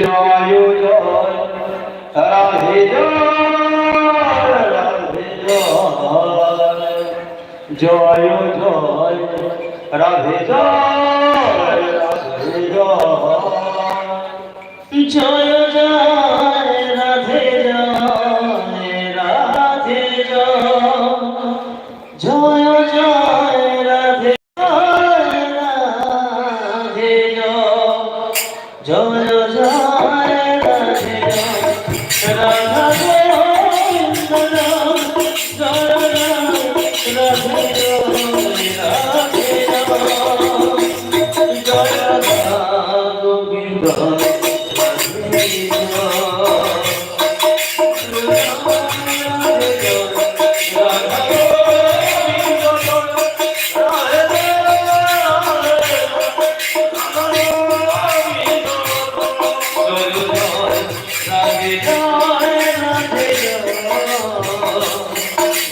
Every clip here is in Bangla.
জয় জয়। রাধে জয় রাধে জয়। জয় জয়, রাধে জয় রাধে জয়। জয় জয়, রাধে জয় রাধে জয়। জয় জয় রাধে জয় রাধে জয় জয় রাধে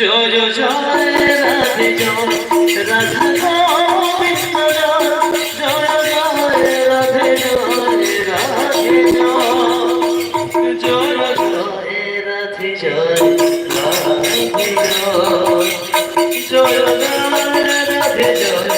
জয় জয় রাধে জয় রাধা গোবিন্দ জয় জয় রাধে জয় রাধে জয় জয় জয় রাধে জয় রাধে জয় জয় জয় রাধে জয়